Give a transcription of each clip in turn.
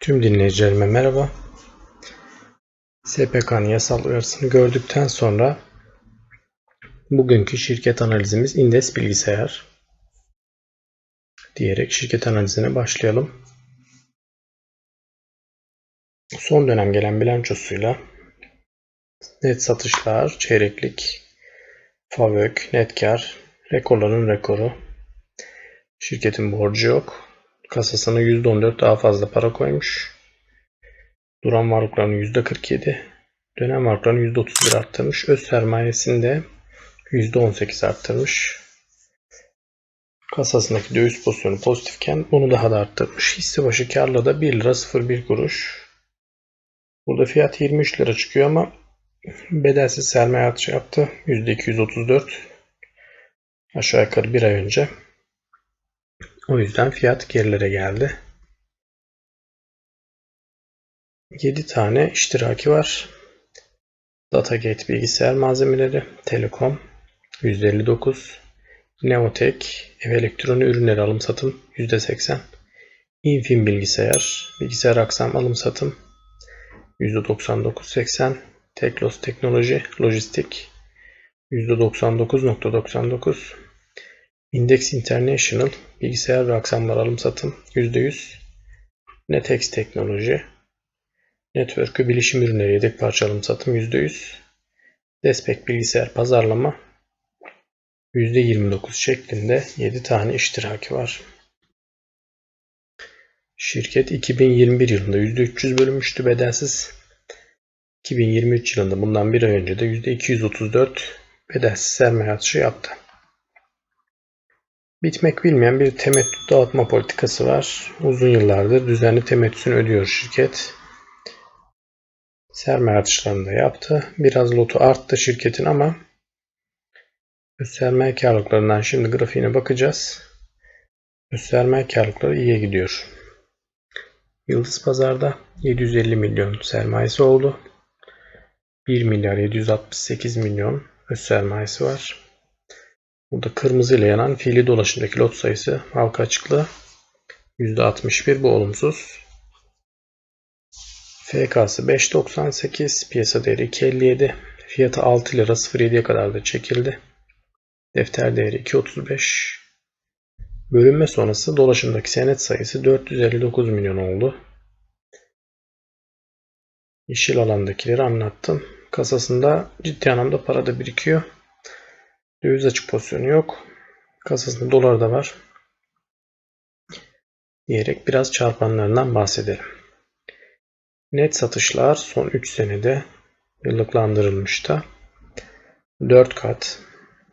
Tüm dinleyicilerime merhaba. SPK'nın yasal uyarısını gördükten sonra bugünkü şirket analizimiz Indes Bilgisayar diyerek şirket analizine başlayalım. Son dönem gelen bilançosuyla net satışlar, çeyreklik, FAVÖK, net kar, rekorların rekoru. Şirketin borcu yok. Kasasına %14 daha fazla para koymuş. Duran varlıklarını %47, dönem varlıklarını %31 arttırmış. Öz sermayesini de %18 arttırmış. Kasasındaki döviz pozisyonu pozitifken bunu daha da arttırmış. Hisse başı karla da 1 lira 01 kuruş. Burada fiyat 23 lira çıkıyor ama bedelsiz sermaye artışı yaptı. %234. Aşağı yukarı bir ay önce. O yüzden fiyat gerilere geldi. 7 tane iştiraki var. Datagate bilgisayar malzemeleri, Telekom %59, Neotek ev elektronik ürünleri alım satım %80, Infin bilgisayar, bilgisayar aksam alım satım %99.80, Teklos teknoloji, lojistik %99.99, Index International bilgisayar ve aksamlar alım satım %100, Netex teknoloji, Network ve bilişim ürünleri yedek parça alım satım %100, Despek bilgisayar pazarlama %29 şeklinde 7 tane iştiraki var. Şirket 2021 yılında %300 bölünmüştü bedelsiz. 2023 yılında bundan bir ay önce de %234 bedelsiz sermaye artışı yaptı. Bitmek bilmeyen bir temettü dağıtma politikası var. Uzun yıllardır düzenli temettüsünü ödüyor şirket. Sermaye artışlarını da yaptı. Biraz lotu arttı şirketin ama sermaye karlılıklarından şimdi grafiğine bakacağız. Sermaye karlılıkları iyiye gidiyor. Yıldız Pazar'da 750 milyon sermayesi oldu. 1 milyar 768 milyon öz sermayesi var. Burada kırmızı ile yanan fiili dolaşımdaki lot sayısı halka açıklığı %61 bu olumsuz. FK'sı 5.98, piyasa değeri 2.57, fiyatı 6 lira 0.7'ye kadar da çekildi. Defter değeri 2.35. Bölünme sonrası dolaşımdaki senet sayısı 459 milyon oldu. Yeşil alandakileri anlattım. Kasasında ciddi anlamda para da birikiyor. Döviz açık pozisyonu yok. Kasasında dolar da var. Diyerek biraz çarpanlarından bahsedelim. Net satışlar son 3 senede yıllıklandırılmış da 4 kat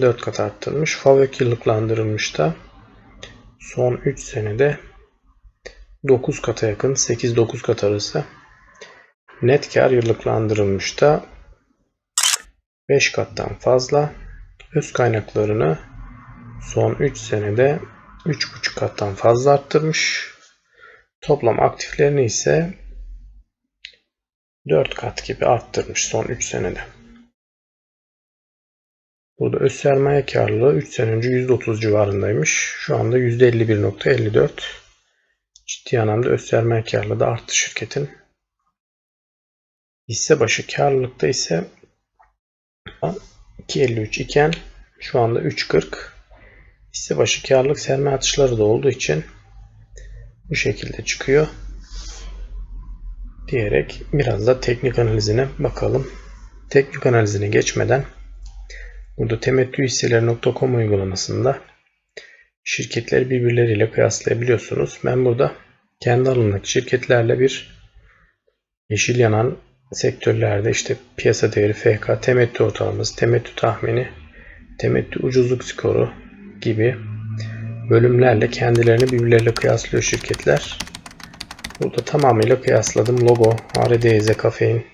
4 kat arttırmış. FAVÖK yıllıklandırılmış da son 3 senede 9 kata yakın 8-9 kat arası net kar yıllıklandırılmış da 5 kattan fazla öz kaynaklarını son 3 senede 3,5 kattan fazla arttırmış. Toplam aktiflerini ise 4 kat gibi arttırmış son 3 senede. Burada öz sermaye karlılığı 3 sene önce %30 civarındaymış. Şu anda %51.54. Ciddi anlamda öz sermaye karlılığı da arttı şirketin. Hisse başı karlılıkta ise 2.53 iken şu anda 3.40. Hisse başı karlılık sermaye atışları da olduğu için bu şekilde çıkıyor. Diyerek biraz da teknik analizine bakalım. Teknik analizine geçmeden burada temettühisseleri.com uygulamasında şirketleri birbirleriyle kıyaslayabiliyorsunuz. Ben burada kendi alanındaki şirketlerle bir yeşil yanan sektörlerde işte piyasa değeri FK, temettü ortalaması, temettü tahmini, temettü ucuzluk skoru gibi bölümlerle kendilerini birbirleriyle kıyaslıyor şirketler. Burada tamamıyla kıyasladım. Logo, ARDZ, Kafein,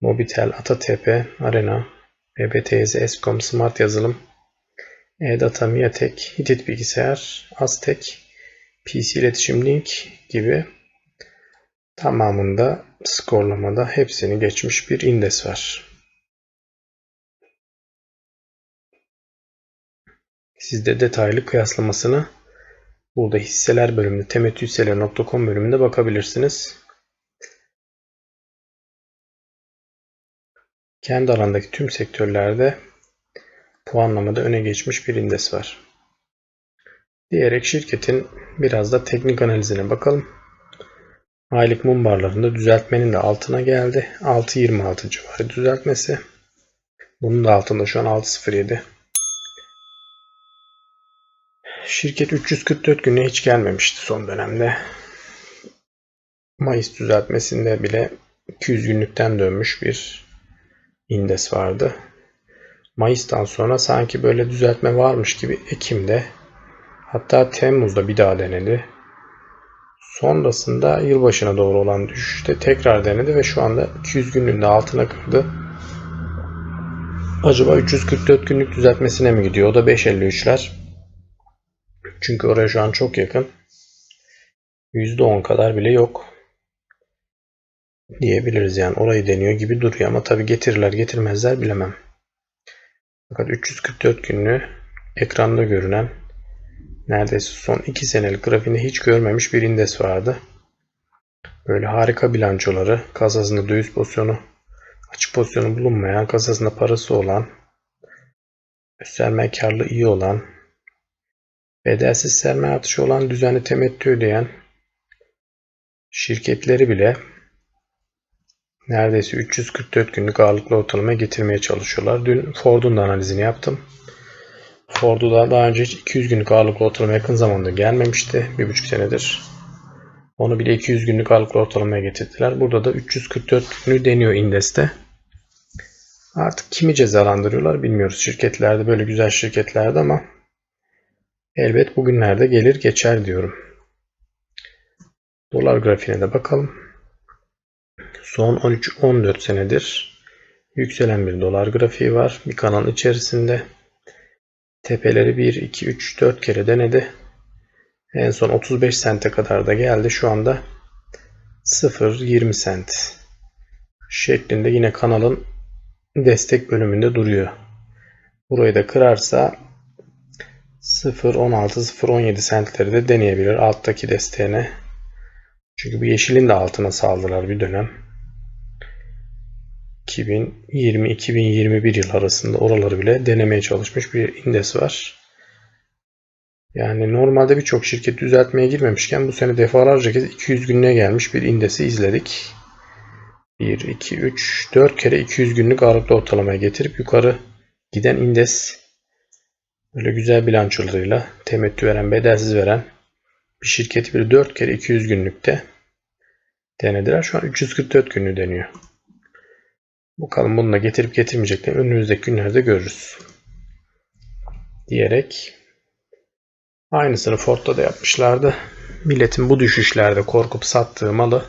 Mobitel, AtaTP, Arena, BBTZ, Escom, Smart Yazılım, E-Data, Miatek, Hitit Bilgisayar, Aztek, PC İletişim Link gibi tamamında skorlamada hepsini geçmiş bir indes var. Siz de detaylı kıyaslamasını Burada hisseler bölümünde temettühisseleri.com bölümünde bakabilirsiniz. Kendi alandaki tüm sektörlerde puanlamada öne geçmiş bir indes var. Diyerek şirketin biraz da teknik analizine bakalım. Aylık mum barlarında düzeltmenin de altına geldi. 6.26 civarı düzeltmesi. Bunun da altında şu an 6.07. Şirket 344 güne hiç gelmemişti son dönemde. Mayıs düzeltmesinde bile 200 günlükten dönmüş bir indes vardı. Mayıs'tan sonra sanki böyle düzeltme varmış gibi Ekim'de hatta Temmuz'da bir daha denedi. Sonrasında yılbaşına doğru olan düşüşte tekrar denedi ve şu anda 200 günlüğünde altına kırdı. Acaba 344 günlük düzeltmesine mi gidiyor? O da 5.53'ler. Çünkü oraya şu an çok yakın. %10 kadar bile yok. Diyebiliriz yani orayı deniyor gibi duruyor ama tabi getirirler getirmezler bilemem. Fakat 344 günlüğü ekranda görünen neredeyse son 2 senelik grafiğinde hiç görmemiş bir indes vardı. Böyle harika bilançoları, kasasında döviz pozisyonu, açık pozisyonu bulunmayan, kasasında parası olan, gösterme karlı iyi olan, bedelsiz sermaye artışı olan düzenli temettü ödeyen şirketleri bile neredeyse 344 günlük ağırlıklı ortalamaya getirmeye çalışıyorlar. Dün Ford'un da analizini yaptım. Ford'u da daha önce hiç 200 günlük ağırlıklı ortalama yakın zamanda gelmemişti. Bir buçuk senedir. Onu bile 200 günlük ağırlıklı ortalamaya getirdiler. Burada da 344 günü deniyor indeste. Artık kimi cezalandırıyorlar bilmiyoruz. Şirketlerde böyle güzel şirketlerde ama elbet bugünlerde gelir geçer diyorum. Dolar grafiğine de bakalım. Son 13-14 senedir yükselen bir dolar grafiği var. Bir kanal içerisinde. Tepeleri 1, 2, 3, 4 kere denedi. En son 35 sente kadar da geldi. Şu anda 0-20 sent şeklinde yine kanalın destek bölümünde duruyor. Burayı da kırarsa 0.16-0.17 sentleri de deneyebilir alttaki desteğine. Çünkü bu yeşilin de altına saldılar bir dönem. 2020-2021 yıl arasında oraları bile denemeye çalışmış bir indes var. Yani normalde birçok şirket düzeltmeye girmemişken bu sene defalarca kez 200 günlüğe gelmiş bir indesi izledik. 1, 2, 3, 4 kere 200 günlük ağırlıklı ortalamaya getirip yukarı giden indes böyle güzel bilançolarıyla temettü veren, bedelsiz veren bir şirketi bir 4 kere 200 günlükte denediler. Şu an 344 günlüğü deniyor. Bakalım bunu da getirip getirmeyeceklerini önümüzdeki günlerde görürüz. Diyerek aynısını Ford'da da yapmışlardı. Milletin bu düşüşlerde korkup sattığı malı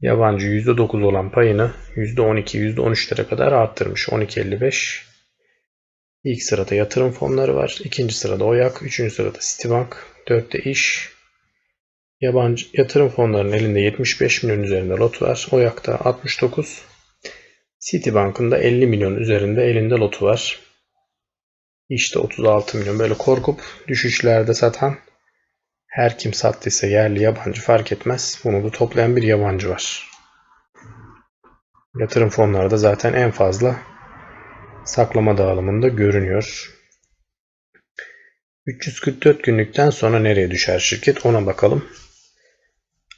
yabancı %9 olan payını %12, %13'lere kadar arttırmış. 12.55 İlk sırada yatırım fonları var. ikinci sırada OYAK. Üçüncü sırada Citibank. Dörtte iş. Yabancı yatırım fonlarının elinde 75 milyon üzerinde lot var. OYAK'ta 69. Citibank'ın da 50 milyon üzerinde elinde lotu var. İşte 36 milyon. Böyle korkup düşüşlerde satan her kim sattıysa yerli yabancı fark etmez. Bunu da toplayan bir yabancı var. Yatırım fonları da zaten en fazla saklama dağılımında görünüyor. 344 günlükten sonra nereye düşer şirket ona bakalım.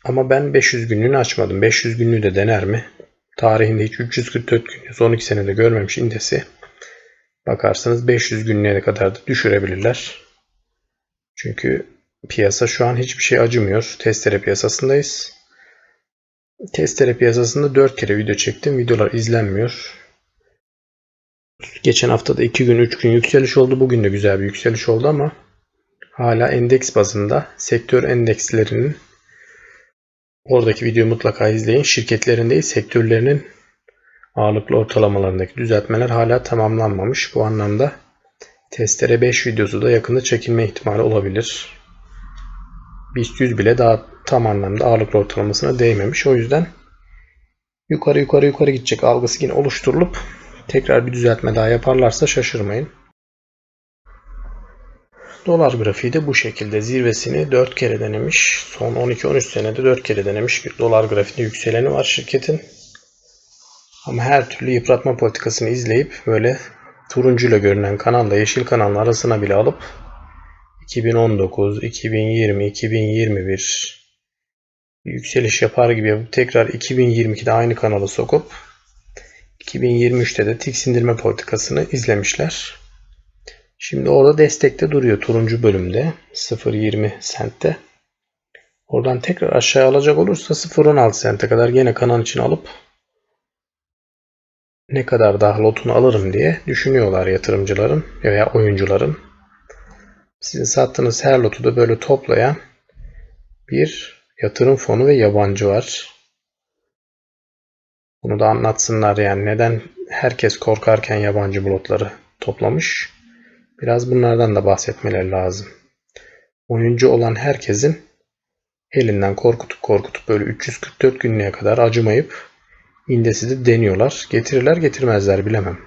Ama ben 500 günlüğünü açmadım. 500 günlüğü de dener mi? Tarihinde hiç 344 gün, son 2 senede görmemiş indesi. Bakarsanız 500 günlüğe kadar da düşürebilirler. Çünkü piyasa şu an hiçbir şey acımıyor. Testere piyasasındayız. Testere piyasasında 4 kere video çektim. Videolar izlenmiyor. Geçen hafta da 2 gün 3 gün yükseliş oldu. Bugün de güzel bir yükseliş oldu ama hala endeks bazında sektör endekslerinin oradaki videoyu mutlaka izleyin. Şirketlerin değil sektörlerinin ağırlıklı ortalamalarındaki düzeltmeler hala tamamlanmamış. Bu anlamda Testere 5 videosu da yakında çekilme ihtimali olabilir. BIST 100 bile daha tam anlamda ağırlıklı ortalamasına değmemiş. O yüzden yukarı yukarı yukarı gidecek algısı yine oluşturulup tekrar bir düzeltme daha yaparlarsa şaşırmayın. Dolar grafiği de bu şekilde zirvesini 4 kere denemiş. Son 12-13 senede 4 kere denemiş bir dolar grafiğinde yükseleni var şirketin. Ama her türlü yıpratma politikasını izleyip böyle turuncuyla görünen kanalla yeşil kanalın arasına bile alıp 2019, 2020, 2021 yükseliş yapar gibi yapıp tekrar 2022'de aynı kanalı sokup 2023'te de tiksindirme politikasını izlemişler. Şimdi orada destekte duruyor turuncu bölümde 0.20 sentte. Oradan tekrar aşağı alacak olursa 0.16 sente kadar gene kanal için alıp ne kadar daha lotunu alırım diye düşünüyorlar yatırımcıların veya oyuncuların. Sizin sattığınız her lotu da böyle toplayan bir yatırım fonu ve yabancı var. Bunu da anlatsınlar yani neden herkes korkarken yabancı blotları toplamış. Biraz bunlardan da bahsetmeleri lazım. Oyuncu olan herkesin elinden korkutup korkutup böyle 344 günlüğe kadar acımayıp indesi de deniyorlar. Getirirler getirmezler bilemem.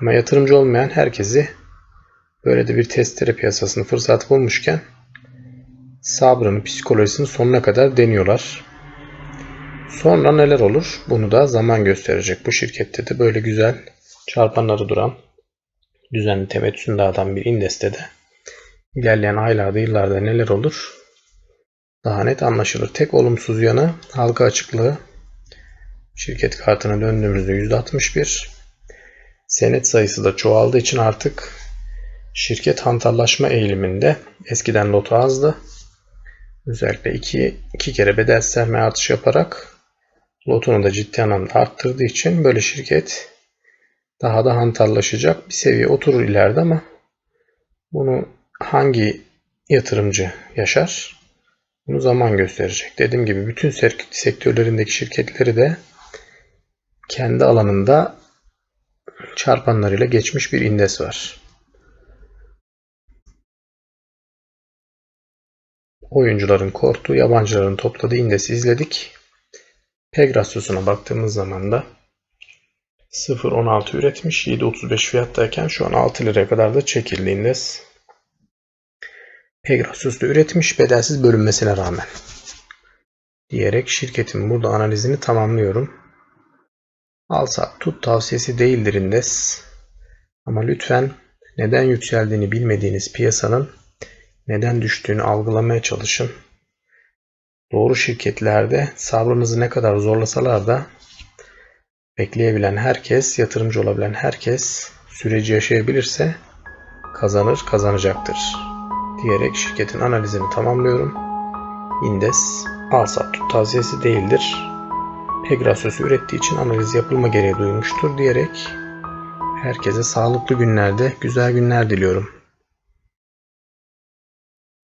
Ama yatırımcı olmayan herkesi böyle de bir testere piyasasını fırsat bulmuşken sabrını, psikolojisini sonuna kadar deniyorlar. Sonra neler olur? Bunu da zaman gösterecek. Bu şirkette de böyle güzel çarpanları duran düzenli temettüsünü dağıtan bir indeste de ilerleyen aylarda, yıllarda neler olur? Daha net anlaşılır. Tek olumsuz yanı halka açıklığı. Şirket kartına döndüğümüzde %61. Senet sayısı da çoğaldığı için artık şirket hantallaşma eğiliminde. Eskiden lotu azdı. Özellikle iki, iki kere bedel sermaye artış yaparak lotunu da ciddi anlamda arttırdığı için böyle şirket daha da hantallaşacak bir seviye oturur ileride ama bunu hangi yatırımcı yaşar? Bunu zaman gösterecek. Dediğim gibi bütün sektörlerindeki şirketleri de kendi alanında çarpanlarıyla geçmiş bir indes var. Oyuncuların korktuğu, yabancıların topladığı indesi izledik. PEG rasyosuna baktığımız zaman da 0.16 üretmiş. 7.35 fiyattayken şu an 6 liraya kadar da çekildi indes. Pegasus'ta üretmiş bedelsiz bölünmesine rağmen. Diyerek şirketin burada analizini tamamlıyorum. Al sat tut tavsiyesi değildir indes. Ama lütfen neden yükseldiğini bilmediğiniz piyasanın neden düştüğünü algılamaya çalışın. Doğru şirketlerde sabrınızı ne kadar zorlasalar da bekleyebilen herkes, yatırımcı olabilen herkes süreci yaşayabilirse kazanır, kazanacaktır. Diyerek şirketin analizini tamamlıyorum. Indes al sat tut tavsiyesi değildir. Pegasus'u ürettiği için analiz yapılma gereği duymuştur diyerek herkese sağlıklı günlerde güzel günler diliyorum.